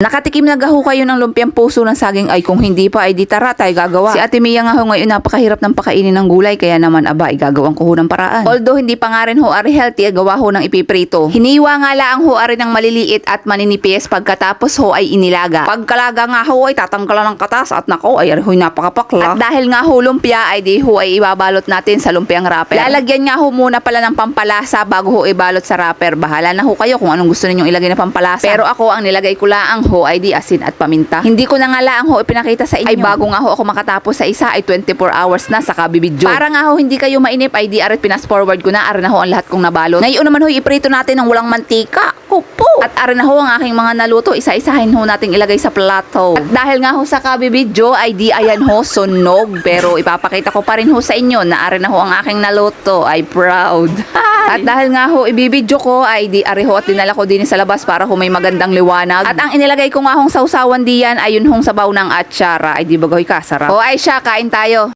Nakatikim na gaho kayo ng lumpiang puso ng saging ay kung hindi pa ay di tara tayo gagawa. Si Ate Mia nga ho ngayon napakahirap ng pakainin ng gulay kaya naman aba igagawang ko ho ng paraan. Although hindi pa nga rin ho ari healthy gawa ho ng ipiprito. Hiniwa nga lang ho ari ng maliliit at maninipis pagkatapos ho ay inilaga. Pagkalaga nga ho ay tatanggalan ng katas at nako ay ari ho'y napakapakla. At dahil nga ho lumpia ay di ho ay ibabalot natin sa lumpiang wrapper. Lalagyan nga ho muna pala ng pampalasa bago ho ibalot sa wrapper. Bahala na ho kayo kung anong gusto ninyong ilagay na pampalasa. Pero ako ang nilagay ko laang ho ay di asin at paminta. Hindi ko na nga laang ho ipinakita sa inyo. Ay bago nga ho ako makatapos sa isa ay 24 hours na sa kabibidyo. Para nga ho hindi kayo mainip ay di arit pinas forward ko na ara na ho ang lahat kong nabalot. Ngayon naman ho iprito natin ng walang mantika. Kupo. At ara na ho ang aking mga naluto isa-isahin ho nating ilagay sa plato. At dahil nga ho sa kabibidyo ay di ayan ho sunog. Pero ipapakita ko pa rin ho sa inyo na ara na ho ang aking naluto. Ay proud. At dahil nga ho ibibidyo ko ay di ari ho at dinala ko din sa labas para ho may magandang liwanag. At ang inilagay ko nga hong sausawan diyan ay yun hong sabaw ng atsara. Ay di ba goy kasarap. O ay siya, kain tayo.